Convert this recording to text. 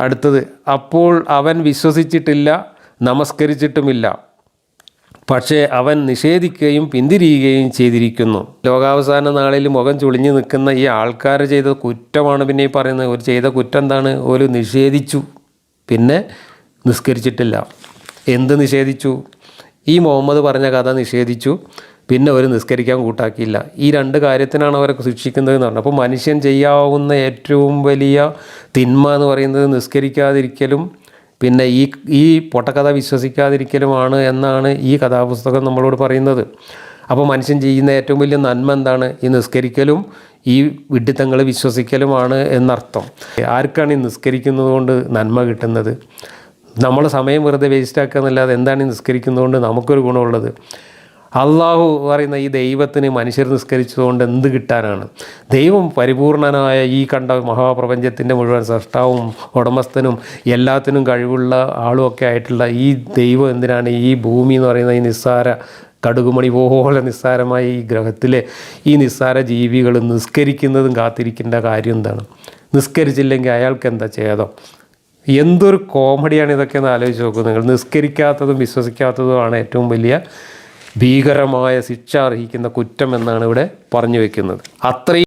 അടുത്തത് അപ്പോൾ അവൻ വിശ്വസിച്ചിട്ടില്ല നമസ്കരിച്ചിട്ടുമില്ല. പക്ഷേ അവൻ നിഷേധിക്കുകയും പിന്തിരിയുകയും ചെയ്തിരിക്കുന്നു. ലോകാവസാന നാളിൽ മുഖം ചുളിഞ്ഞു നിൽക്കുന്ന ഈ ആൾക്കാർ ചെയ്ത കുറ്റമാണ് പിന്നെ ഈ പറയുന്നത്. ഒരു ചെയ്ത കുറ്റം എന്താണ് ഒരു നിഷേധിച്ചു. പിന്നെ നിസ്കരിച്ചിട്ടില്ല. എന്ത് നിഷേധിച്ചു? ഈ മുഹമ്മദ് പറഞ്ഞ കഥ നിഷേധിച്ചു. പിന്നെ അവർ നിസ്കരിക്കാൻ കൂട്ടാക്കിയില്ല. ഈ രണ്ട് കാര്യത്തിനാണ് അവരെ ശിക്ഷിക്കുന്നത് എന്ന് പറഞ്ഞു അപ്പോൾ മനുഷ്യൻ ചെയ്യാവുന്ന ഏറ്റവും വലിയ തിന്മ എന്ന് പറയുന്നത് നിസ്കരിക്കാതിരിക്കലും പിന്നെ ഈ ഈ പൊട്ടക്കഥ വിശ്വസിക്കാതിരിക്കലുമാണ് എന്നാണ് ഈ കഥാപുസ്തകം നമ്മളോട് പറയുന്നത്. അപ്പോൾ മനുഷ്യൻ ചെയ്യുന്ന ഏറ്റവും വലിയ നന്മ എന്താണ്? ഈ നിസ്കരിക്കലും ഈ വിഡ്ഢിത്തങ്ങൾ വിശ്വസിക്കലുമാണ് എന്നർത്ഥം. ആർക്കാണ് ഈ നിസ്കരിക്കുന്നത് കൊണ്ട് നന്മ കിട്ടുന്നത്? നമ്മൾ സമയം വെറുതെ വേസ്റ്റാക്കുക എന്നല്ലാതെ എന്താണ് ഈ നിസ്കരിക്കുന്നതുകൊണ്ട് നമുക്കൊരു ഗുണമുള്ളത്? അള്ളാഹു പറയുന്ന ഈ ദൈവത്തിന് മനുഷ്യർ നിസ്കരിച്ചതുകൊണ്ട് എന്ത് കിട്ടാനാണ്? ദൈവം പരിപൂർണനായ ഈ കണ്ട മഹാപ്രപഞ്ചത്തിന്റെ മുഴുവൻ സൃഷ്ടാവും ഉടമസ്ഥനും എല്ലാത്തിനും കഴിവുള്ള ആളും ഒക്കെ ആയിട്ടുള്ള ഈ ദൈവം എന്തിനാണ് ഈ ഭൂമി എന്ന് പറയുന്ന ഈ നിസ്സാര കടുകുമണി പോലെ നിസ്സാരമായ ഈ ഗ്രഹത്തിലെ ഈ നിസ്സാര ജീവികൾ നിസ്കരിക്കുന്നതും കാത്തിരിക്കേണ്ട കാര്യം എന്താണ്? നിസ്കരിച്ചില്ലെങ്കിൽ അയാൾക്ക് എന്താ ചെയ്തോ എന്തൊരു കോമഡിയാണ് ഇതൊക്കെ എന്ന് ആലോചിച്ച് നോക്കൂ നിങ്ങൾ. നിസ്കരിക്കാത്തതും വിശ്വസിക്കാത്തതുമാണ് ഏറ്റവും വലിയ ഭീകരമായ ശിക്ഷ അർഹിക്കുന്ന കുറ്റം എന്നാണ് ഇവിടെ പറഞ്ഞു വെക്കുന്നത്. അത്രയും